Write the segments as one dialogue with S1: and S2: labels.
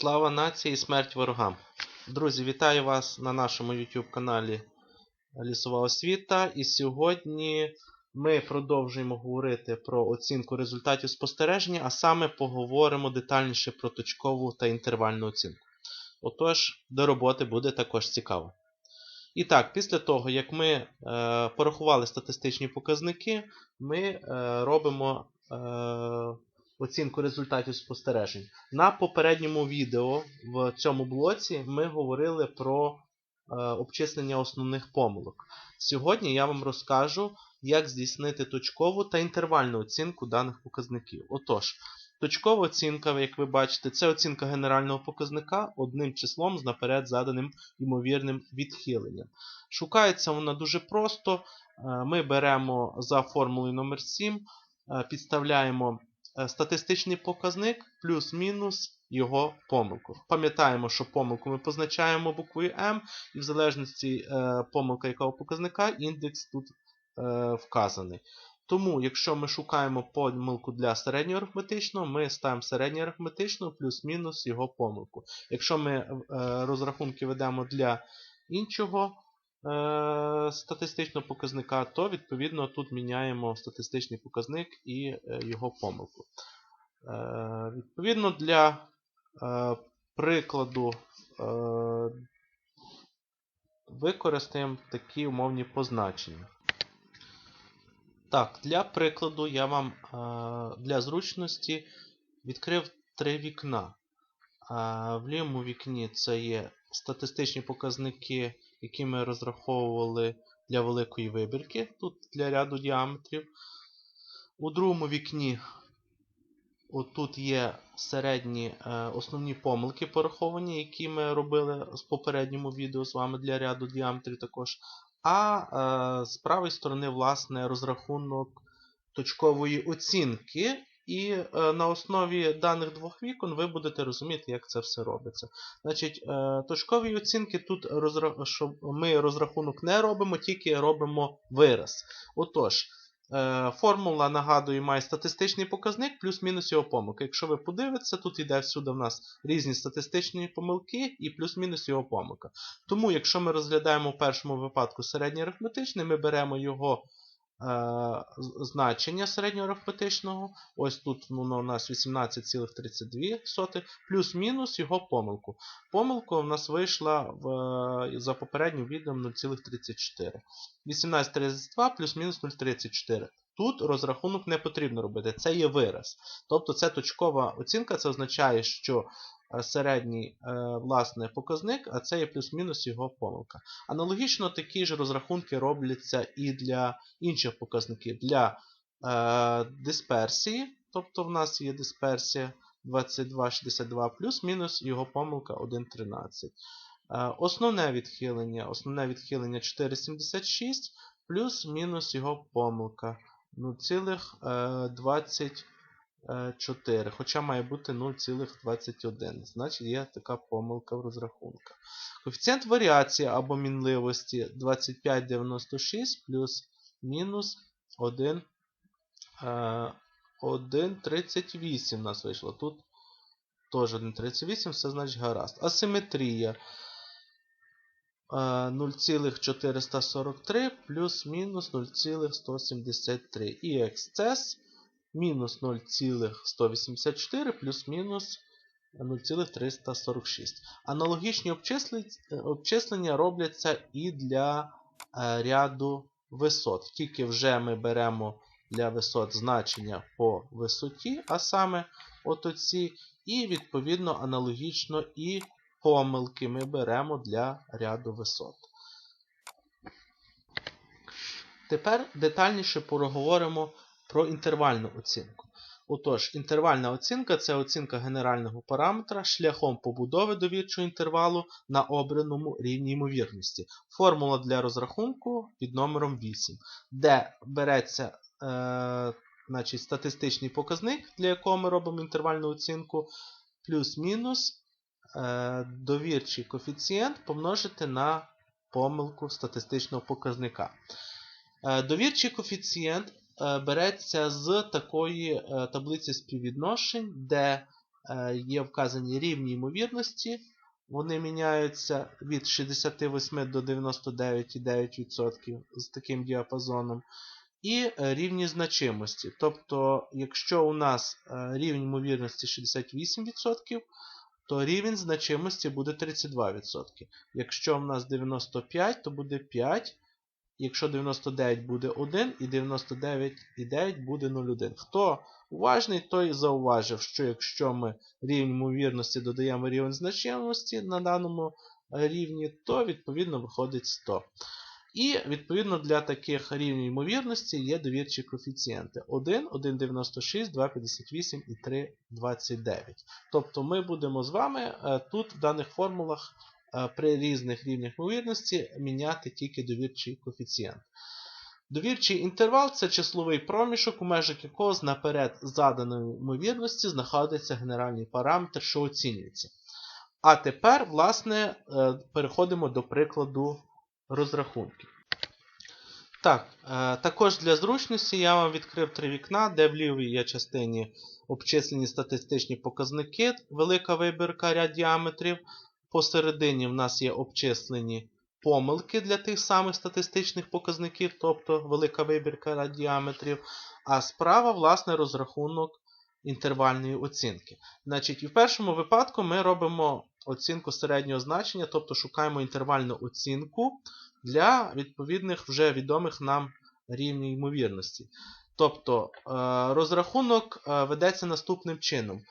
S1: Слава нації і смерть ворогам. Друзі, вітаю вас на нашому YouTube каналі Лісова освіта. І сьогодні ми продовжуємо говорити про оцінку результатів спостереження, а саме поговоримо детальніше про точкову та інтервальну оцінку. Отож, до роботи буде також цікаво. І так, після того, як ми е, порахували статистичні показники, ми е, робимо е, оцінку результатів спостережень. На попередньому відео в цьому блоці ми говорили про е, обчислення основних помилок. Сьогодні я вам розкажу, як здійснити точкову та інтервальну оцінку даних показників. Отож, точкова оцінка, як ви бачите, це оцінка генерального показника одним числом з наперед заданим ймовірним відхиленням. Шукається вона дуже просто. Е, Ми беремо за формулою номер 7, е, підставляємо статистичний показник плюс-мінус його помилку. Пам'ятаємо, що помилку ми позначаємо буквою М, і в залежності е, помилка якого показника, індекс тут е, вказаний. Тому, якщо ми шукаємо помилку для середньоарифметичного, ми ставимо середньоарифметичного плюс-мінус його помилку. Якщо ми е, розрахунки ведемо для іншого е, статистичного показника, то відповідно тут міняємо статистичний показник і е, його помилку. Е, Відповідно, для е, прикладу е, використаємо такі умовні позначення. Так, для прикладу я вам е, для зручності відкрив три вікна. Е, В лівому вікні це є статистичні показники, які ми розраховували для великої вибірки, тут для ряду діаметрів. У другому вікні отут є середні е, основні помилки пораховані, які ми робили з попередньому відео з вами для ряду діаметрів також. А е, з правої сторони, власне, розрахунок точкової оцінки. І е, на основі даних двох вікон ви будете розуміти, як це все робиться. Значить, е, точкові оцінки тут ми розрахунок не робимо, тільки робимо вираз. Отож, е, формула, нагадую, має статистичний показник плюс-мінус його помилки. Якщо ви подивитеся, тут йде всюди в нас різні статистичні помилки і плюс-мінус його помилка. Тому, якщо ми розглядаємо в першому випадку середньоарифметичний, ми беремо його значення середньоарифметичного. Ось тут воно у нас 18,32, плюс-мінус його помилку. Помилка у нас вийшла в, е, за попереднім відео 0,34. 18,32 плюс-мінус 0,34. Тут розрахунок не потрібно робити, це є вираз. Тобто це точкова оцінка, це означає, що е, середній е, власне, показник, а це є плюс-мінус його помилка. Аналогічно такі ж розрахунки робляться і для інших показників. Для е, дисперсії, тобто в нас є дисперсія 22,62 плюс-мінус його помилка 1,13. Е, основне відхилення, основне відхилення 4,76 плюс-мінус його помилка 0,24, хоча має бути 0,21. Значить є така помилка в розрахунках. Коефіцієнт варіації або мінливості 25,96 плюс мінус 1, 1,38 у нас вийшло. Тут теж 1,38, все значить гаразд. Асиметрія 0,443 плюс-мінус 0,173. І ексцес мінус 0,184 плюс-мінус 0,346. Аналогічні обчислення робляться і для ряду висот. Тільки вже ми беремо для висот значення по висоті, а саме от оці, і відповідно аналогічно і помилки ми беремо для ряду висот. Тепер детальніше поговоримо про інтервальну оцінку. Отож, інтервальна оцінка це оцінка генерального параметра шляхом побудови довірчого інтервалу на обраному рівні ймовірності. Формула для розрахунку під номером 8, де береться е, значить, статистичний показник, для якого ми робимо інтервальну оцінку, плюс-мінус Е, довірчий коефіцієнт помножити на помилку статистичного показника. Е, довірчий коефіцієнт береться з такої таблиці співвідношень, де е, є вказані рівні ймовірності. Вони міняються від 68 до 99,9% з таким діапазоном. І е, рівні значимості. Тобто, якщо у нас е, рівень ймовірності 68%, то рівень значимості буде 32%. Якщо в нас 95, то буде 5. Якщо 99 буде 1 і 99,9 буде 0,1. Хто уважний, той зауважив, що якщо ми рівень ймовірності додаємо рівень значимості на даному е, рівні, то відповідно виходить 100. І відповідно для таких рівнів ймовірності є довірчі коефіцієнти 1, 1,96, 2,58 і 3,29. Тобто ми будемо з вами е, тут в даних формулах при різних рівнях ймовірності міняти тільки довірчий коефіцієнт. Довірчий інтервал це числовий проміжок, у межах якого з наперед заданої ймовірності знаходиться генеральний параметр, що оцінюється. А тепер, власне, е, переходимо до прикладу розрахунків. Так, е, також для зручності я вам відкрив три вікна, де в лівій є частині обчислені статистичні показники, велика вибірка ряд діаметрів. Посередині в нас є обчислені помилки для тих самих статистичних показників, тобто велика вибірка діаметрів. А справа, власне, розрахунок інтервальної оцінки. Значить, і в першому випадку ми робимо оцінку середнього значення, тобто шукаємо інтервальну оцінку для відповідних вже відомих нам рівнів ймовірності. Тобто е, розрахунок е, ведеться наступним чином.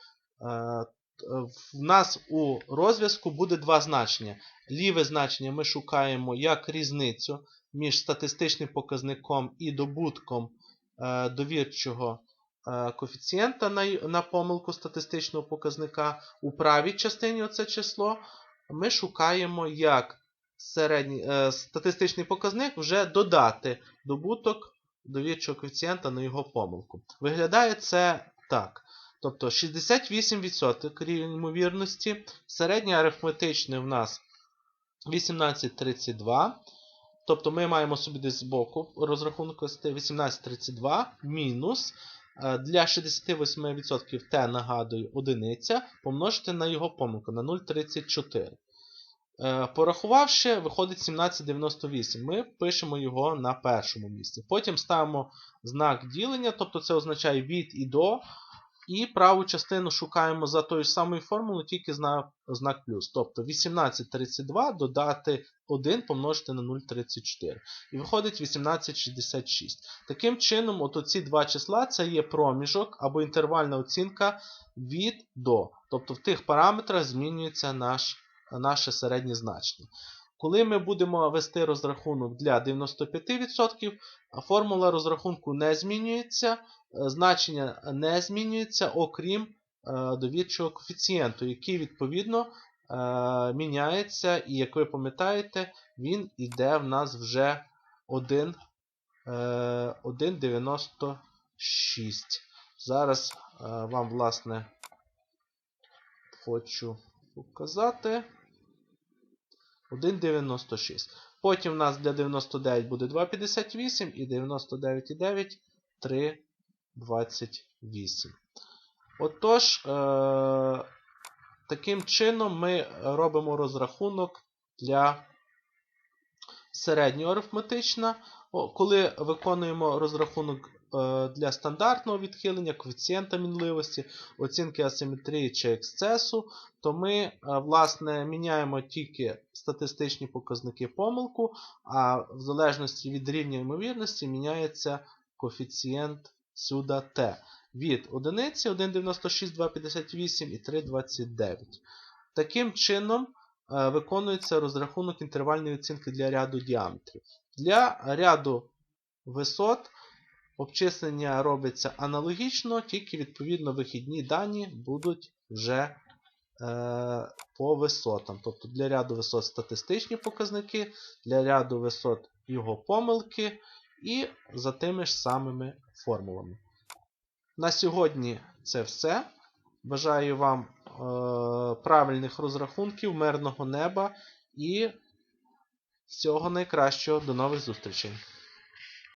S1: Е, в нас у розв'язку буде два значення. Ліве значення ми шукаємо як різницю між статистичним показником і добутком довірчого коефіцієнта на помилку статистичного показника. У правій частині оце число ми шукаємо як середній, е, статистичний показник вже додати добуток довірчого коефіцієнта на його помилку. Виглядає це так. Тобто 68% рівень ймовірності, середнє арифметичне в нас 18,32. Тобто ми маємо собі десь з боку розрахунок 18,32 мінус е, для 68% t, нагадую, одиниця помножити на його помилку на 0,34. Е, порахувавши, виходить 1798. Ми пишемо його на першому місці. Потім ставимо знак ділення, тобто це означає від і до. І праву частину шукаємо за тою самою формулою, тільки знак, знак плюс. Тобто 1832 додати 1 помножити на 0,34. І виходить 1866. Таким чином, от ці два числа це є проміжок або інтервальна оцінка від до. Тобто в тих параметрах змінюється наш наше середнє значення. Коли ми будемо вести розрахунок для 95%, формула розрахунку не змінюється, е, значення не змінюється, окрім е, довірчого коефіцієнту, який відповідно е, міняється, і, як ви пам'ятаєте, він йде в нас вже 1,96. Зараз вам, власне, хочу показати. 1,96. Потім у нас для 99 буде 2,58 і 99,9 3,28. Отож, е таким чином ми робимо розрахунок для середнього арифметична. Коли виконуємо розрахунок для стандартного відхилення, коефіцієнта мінливості, оцінки асиметрії чи ексцесу, то ми е, власне, міняємо тільки статистичні показники помилку, а в залежності від рівня ймовірності міняється коефіцієнт сюди t від 1, 1,96, 2,58 і 3,29. Таким чином е, виконується розрахунок інтервальної оцінки для ряду діаметрів. Для ряду висот Обчислення робиться аналогічно, тільки, відповідно, вихідні дані будуть вже е, по висотам. Тобто для ряду висот статистичні показники, для ряду висот його помилки і за тими ж самими формулами. На сьогодні це все. Бажаю вам е, правильних розрахунків, мирного неба і всього найкращого. До нових зустрічей!